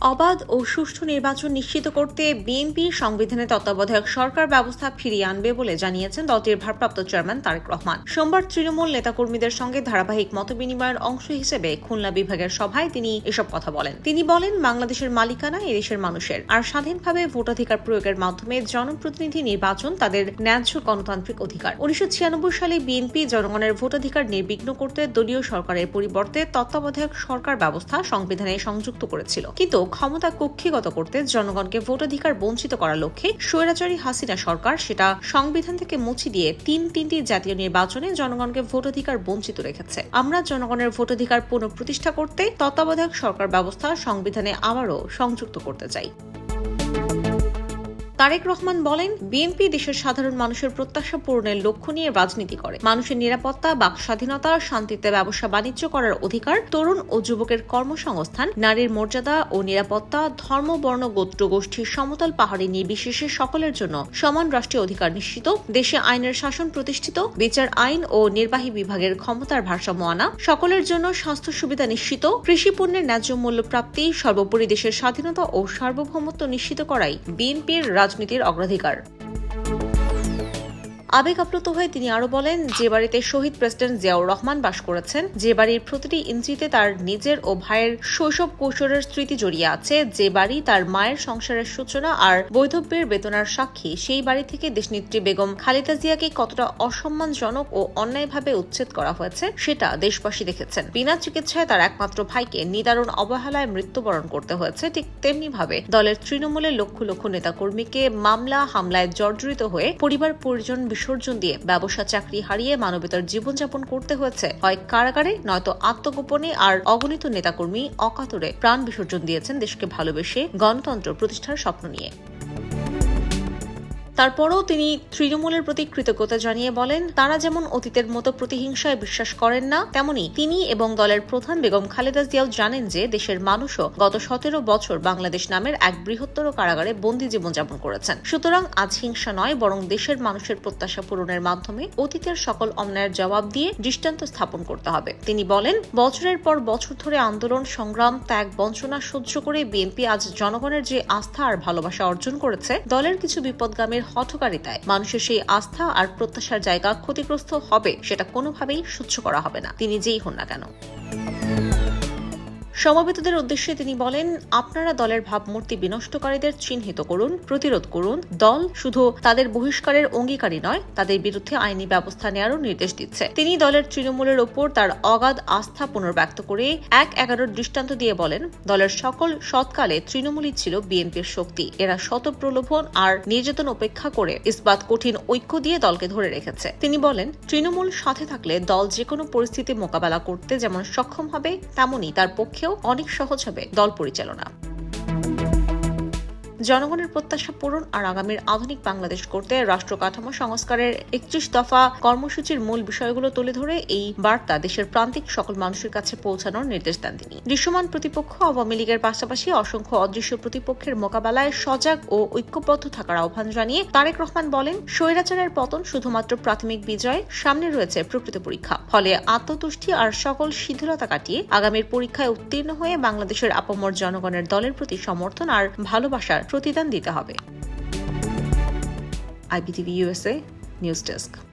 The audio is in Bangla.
অবাধ ও সুষ্ঠু নির্বাচন নিশ্চিত করতে বিএনপি সংবিধানে তত্ত্বাবধায়ক সরকার ব্যবস্থা ফিরিয়ে আনবে বলে জানিয়েছেন দলটির ভারপ্রাপ্ত চেয়ারম্যান তারেক রহমান। সোমবার তৃণমূল নেতাকর্মীদের সঙ্গে ধারাবাহিক মতবিনিময়ের অংশ হিসেবে খুলনা বিভাগের সভায় তিনি এসব কথা বলেন। তিনি বলেন, বাংলাদেশের মালিকানা এদেশের মানুষের, আর স্বাধীনভাবে ভোটাধিকার প্রয়োগের মাধ্যমে জনপ্রতিনিধি নির্বাচন তাদের ন্যায্য গণতান্ত্রিক অধিকার। উনিশশো ছিয়ানব্বই সালে বিএনপি জনগণের ভোটাধিকার নির্বিঘ্ন করতে দলীয় সরকারের পরিবর্তে তত্ত্বাবধায়ক সরকার ব্যবস্থা সংবিধানে সংযুক্ত করেছিল। কিন্তু ক্ষমতা কক্ষিগত করতে জনগণকে ভোটাধিকার বঞ্চিত করার লক্ষ্যে স্বৈরাচারী হাসিনা সরকার সেটা সংবিধান থেকে মুছে দিয়ে তিন তিনটি জাতীয় নির্বাচনে জনগণকে ভোটাধিকার বঞ্চিত রেখেছে। আমরা জনগণের ভোটাধিকার পুনঃপ্রতিষ্ঠা করতে তত্ত্বাবধায়ক সরকার ব্যবস্থা সংবিধানে আবারও সংযুক্ত করতে চাই। তারেক রহমান বলেন, বিএনপি দেশের সাধারণ মানুষের প্রত্যাশা পূরণের লক্ষ্য নিয়ে রাজনীতি করে। মানুষের নিরাপত্তা বাক স্বাধীনতা শান্তিতে ব্যবসা বাণিজ্য করার অধিকার, তরুণ ও যুবকের কর্মসংস্থান, নারীর মর্যাদা ও নিরাপত্তা, ধর্ম, বর্ণ, গোত্র, গোষ্ঠীর সমতল পাহাড়ি নির্বিশেষে সকলের জন্য সমান রাষ্ট্রীয় অধিকার নিশ্চিত, দেশে আইনের শাসন প্রতিষ্ঠিত, বিচার আইন ও নির্বাহী বিভাগের ক্ষমতার ভারসাম্য আনা, সকলের জন্য স্বাস্থ্য সুবিধা নিশ্চিত, কৃষি পণ্যের ন্যায্য মূল্য প্রাপ্তি, সর্বোপরি দেশের স্বাধীনতা ও সার্বভৌমত্ব নিশ্চিত করাই বিএনপির রাজনীতির অগ্রাধিকার। আবেগ আপ্লুত হয়ে তিনি আরও বলেন, যে বাড়িতে শহীদ প্রেসিডেন্ট জিয়াউর রহমান বাস করেছেন, যে বাড়ির প্রতিটি ইঞ্চিতে তার নিজের ও ভাইয়ের শৈশব কৈশোরের স্মৃতি জড়িয়ে আছে, যে বাড়ি তার মায়ের সংসারের সূচনা আর বৈধব্যের বেতনার সাক্ষী, সেই বাড়ি থেকে দেশনেত্রী বেগম খালেদা জিয়াকে কতটা অসম্মানজনক ও অন্যায়ভাবে উচ্ছেদ করা হয়েছে, সেটা দেশবাসী দেখেছেন। বিনা চিকিৎসায় তার একমাত্র ভাইকে নিদারুণ অবহেলায় মৃত্যুবরণ করতে হয়েছে, ঠিক তেমনি ভাবে দলের তৃণমূলের লক্ষ লক্ষ নেতাকর্মীকে মামলা, হামলায় জর্জরিত হয়ে পরিবার পরিজন বিসর্জন দিয়ে ব্যবসা, চাকরি হারিয়ে মানবতার জীবনযাপন করতে হয়েছে। হয় কারাগারে, নয়তো আত্মগোপনে আর অগণিত নেতাকর্মী অকাতরে প্রাণ বিসর্জন দিয়েছেন দেশকে ভালোবেসে গণতন্ত্র প্রতিষ্ঠার স্বপ্ন নিয়ে। তারপরও তিনি তৃণমূলের প্রতি কৃতজ্ঞতা জানিয়ে বলেন, তারা যেমন অতীতের মতো প্রতিহিংসায় বিশ্বাস করেন না, তেমনি তিনি এবং দলের প্রধান বেগম খালেদা জিয়াও জানেন যে দেশের মানুষও গত সতেরো বছর বাংলাদেশ নামের এক বৃহত্তর কারাগারে বন্দি জীবনযাপন করেছেন। সুতরাং আজ হিংসা নয়, বরং দেশের মানুষের প্রত্যাশা পূরণের মাধ্যমে অতীতের সকল অন্যায়ের জবাব দিয়ে দৃষ্টান্ত স্থাপন করতে হবে। তিনি বলেন, বছরের পর বছর ধরে আন্দোলন, সংগ্রাম, ত্যাগ, বঞ্চনা সহ্য করে বিএনপি আজ জনগণের যে আস্থা আর ভালোবাসা অর্জন করেছে, দলের কিছু বিপদগামীর হঠকারিতায়। মানুষের সেই আস্থা আর প্রত্যাশার জায়গা ক্ষতিগ্রস্ত হবে, সেটা কোনোভাবেই সহ্য করা হবে না। তিনি যেই হন না কেন। সমবেতদের উদ্দেশ্যে তিনি বলেন, আপনারা দলের ভাবমূর্তি বিনষ্টকারীদের চিহ্নিত করুন, প্রতিরোধ করুন। দল শুধু তাদের বহিষ্কারের অঙ্গীকারী নয়, তাদের বিরুদ্ধে আইনি ব্যবস্থা নেওয়ারও নির্দেশ দিচ্ছে। তিনি দলের তৃণমূলের ওপর তার অগাধ আস্থা পুনর্ব্যক্ত করে এক এগারোর দৃষ্টান্ত দিয়ে বলেন, দলের সকল সৎকালে তৃণমূলই ছিল বিএনপির শক্তি। এরা শত প্রলোভন আর নির্যাতন উপেক্ষা করে ইস্পাত কঠিন ঐক্য দিয়ে দলকে ধরে রেখেছে। তিনি বলেন, তৃণমূল সাথে থাকলে দল যে কোনো পরিস্থিতি মোকাবেলা করতে যেমন সক্ষম হবে, তেমনই তার পক্ষেও অনেক সহজ হবে দল পরিচালনা। জনগণের প্রত্যাশা পূরণ আর আগামীর আধুনিক বাংলাদেশ করতে রাষ্ট্র কাঠামো সংস্কারের একত্রিশ দফা কর্মসূচির মূল বিষয়গুলো তুলে ধরে এই বার্তা দেশের প্রান্তিক সকল মানুষের কাছে পৌঁছানোর নির্দেশ দেন তিনি। দৃশ্যমান প্রতিপক্ষ, আওয়ামী লীগের পাশাপাশি অসংখ্য অদৃশ্য প্রতিপক্ষের মোকাবেলায় সজাগ ও ঐক্যবদ্ধ থাকার আহ্বান জানিয়ে তারেক রহমান বলেন, স্বৈরাচারের পতন শুধুমাত্র প্রাথমিক বিজয়, সামনে রয়েছে প্রকৃত পরীক্ষা। ফলে আত্মতুষ্টি আর সকল শিথিলতা কাটিয়ে আগামীর পরীক্ষায় উত্তীর্ণ হয়ে বাংলাদেশের আপামর জনগণের দলের প্রতি সমর্থন আর ভালোবাসার প্রতিদান দিতে হবে। IPTV USA news desk